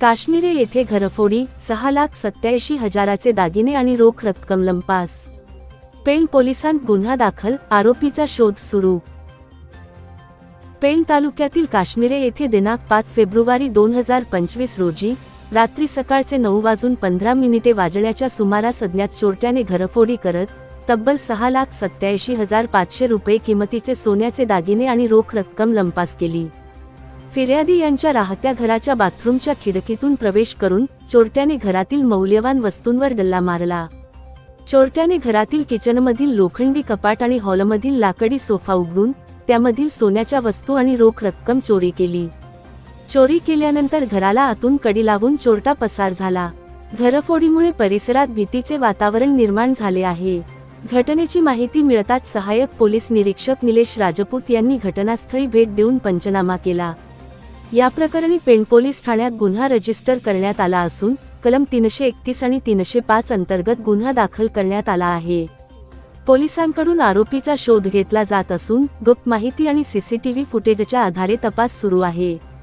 काश्मीरे येथे घरफोडी सहा लाख सत्याऐंशी हजाराचे दागिने आणि रोख रक्कम लंपास. पेण पोलिसांत गुन्हा दाखल आरोपीचा शोध सुरू. पेण तालुक्यातील काश्मीरे येथे दिनांक पाच फेब्रुवारी दोन हजार पंचवीस रोजी रात्री सकाळचे नऊ वाजून पंधरा मिनिटे वाजण्याच्या सुमारास अज्ञात चोरट्याने घरफोडी करत तब्बल सहा लाख सत्याऐंशी हजार पाचशे रुपये किमतीचे सोन्याचे दागिने आणि रोख रक्कम लंपास केली. फिर्यादी यांच्या राहत्या घराच्या बाथरूमच्या खिडकीतून प्रवेश करून चोरट्याने घरातील मौल्यवान वस्तूंवर डल्ला मारला. चोरट्याने घरातील किचनमधील लोखंडी कपाट आणि हॉलमधील लाकडी सोफा उघडून त्यामधील सोन्याच्या वस्तू आणि रोख रक्कम चोरी केली. चोरी केल्यानंतर घराला आतून कडी लावून चोरटा पसार झाला. घरफोडीमुळे परिसरात भीतीचे वातावरण निर्माण झाले आहे. घटनेची माहिती मिळताच सहाय्यक पोलीस निरीक्षक निलेश राजपूत यांनी घटनास्थळी भेट देऊन पंचनामा केला. या प्रकरणी पेण पोलीस ठाण्यात गुन्हा रजिस्टर करण्यात आला असून कलम तीनशे एकतीस आणि तीनशे पाच अंतर्गत गुन्हा दाखल करण्यात आला आहे. पोलिसांकडून आरोपीचा शोध घेतला जात असून गुप्त माहिती आणि सीसीटीव्ही फुटेजच्या आधारे तपास सुरू आहे.